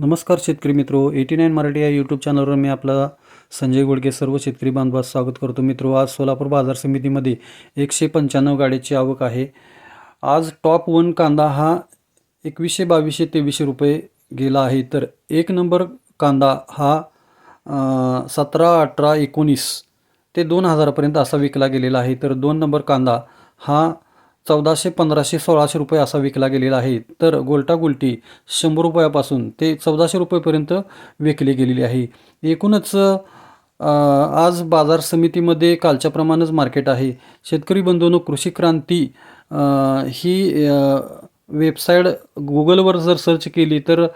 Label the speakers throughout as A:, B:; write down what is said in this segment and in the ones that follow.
A: नमस्कार शेतकरी मित्रो एटी नाईन मराठी या यूट्यूब चॅनलवर मी आपला संजय गोडके सर्व शेतकरी बांधवास स्वागत करतो. मित्रो आज सोलापूर बाजार समितीमध्ये एकशे पंच्याण्णव गाड्याची आवक आहे. आज टॉप वन कांदा हा एकवीसशे बावीसशे तेवीसशे रुपये गेला आहे. तर एक नंबर कांदा हा सतरा अठरा एकोणीस ते दोन हजारापर्यंत असा विकला गेलेला आहे. तर दोन नंबर कांदा हा चौदाशे पंधराशे सोळाशे रुपये असा विकला गेलेला आहे. तर गोलटागुलटी शंभर रुपयापासून ते चौदाशे रुपयेपर्यंत विकली गेलेली आहे. एकूणच आज बाजार समितीमध्ये कालच्याप्रमाणेच मार्केट आहे. शेतकरी बंधूंनो कृषी क्रांती ही वेबसाईट गुगलवर जर सर्च केली तर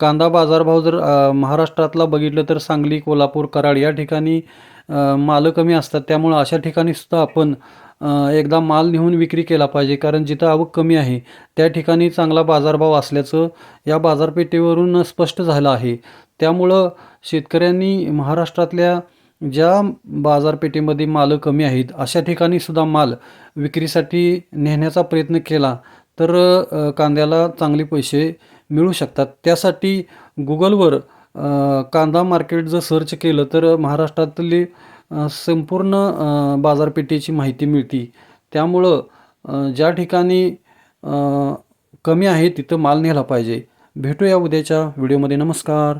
A: कांदा बाजारभाव जर महाराष्ट्रातला बघितलं तर सांगली कोल्हापूर कराड या ठिकाणी मालं कमी असतात. त्यामुळं अशा ठिकाणी सुद्धा आपण एकदा माल नेऊन विक्री केला पाहिजे कारण जिथं आवक कमी आहे त्या ठिकाणी चांगला बाजारभाव असल्याचं या बाजारपेठेवरून स्पष्ट झालं आहे. त्यामुळं शेतकऱ्यांनी महाराष्ट्रातल्या ज्या बाजारपेठेमध्ये मालं कमी आहेत अशा ठिकाणी सुद्धा माल विक्रीसाठी नेण्याचा प्रयत्न केला तर कांद्याला चांगले पैसे मिळू शकतात. त्यासाठी गुगलवर कांदा मार्केट जर सर्च केलं तर महाराष्ट्रातली संपूर्ण बाजारपेठेची माहिती मिळते. त्यामुळं ज्या ठिकाणी कमी आहे तिथं माल नेला पाहिजे. भेटूया उद्याच्या व्हिडिओमध्ये. नमस्कार.